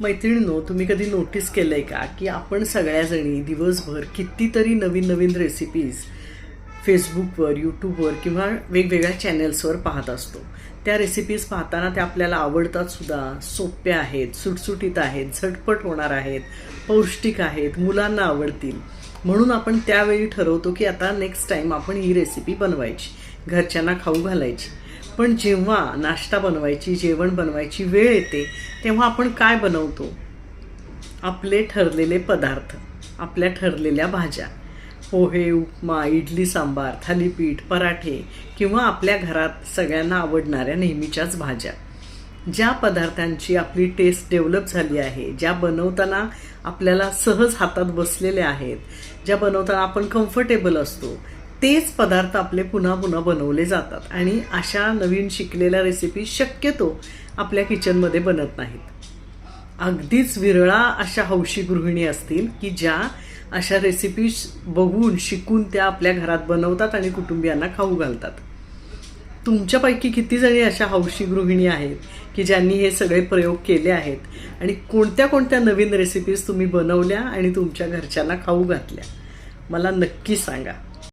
मैत्रिणींनो तुम्ही कधी नोटीस केलं आहे का की आपण सगळ्याजणी दिवसभर कितीतरी नवीन नवीन रेसिपीज फेसबुकवर यूट्यूबवर किंवा वेगवेगळ्या चॅनेल्सवर पाहत असतो. त्या रेसिपीज पाहताना त्या आपल्याला आवडतात सुद्धा. सोप्या आहेत सुटसुटीत आहेत झटपट होणार आहेत पौष्टिक आहेत मुलांना आवडतील. म्हणून आपण त्यावेळी ठरवतो की आता नेक्स्ट टाईम आपण ही रेसिपी बनवायची. घरच्यांना खाऊ घालायची. पण जेव्हा नाश्ता बनवायची जेवण बनवायची वेळ येते तेव्हा आपण काय बनवतो? आपले ठरलेले पदार्थ आपल्या ठरलेल्या भाज्या. पोहे उपमा इडली सांबार थालीपीठ पराठे किंवा आपल्या घरात सगळ्यांना आवडणाऱ्या नेहमीच्याच भाज्या. ज्या पदार्थांची आपली टेस्ट डेव्हलप झाली आहे ज्या बनवताना आपल्याला सहज हातात बसलेल्या आहेत ज्या बनवताना आपण कम्फर्टेबल असतो तेच पदार्थ आपले पुन्हा पुन्हा बनवले जातात. आणि अशा नवीन शिकलेल्या रेसिपी शक्यतो आपल्या किचनमध्ये बनत नाहीत. अगदीच विरळा अशा हौशी गृहिणी असतील की ज्या अशा रेसिपी बघून शिकून त्या आपल्या घरात बनवतात आणि कुटुंबियांना खाऊ घालतात. तुमच्यापैकी किती जणी अशा हौशी गृहिणी आहेत की ज्यांनी हे सगळे प्रयोग केले आहेत आणि कोणत्या कोणत्या नवीन रेसिपीज तुम्ही बनवल्या आणि तुमच्या घरच्यांना खाऊ घातल्या? मला नक्की सांगा.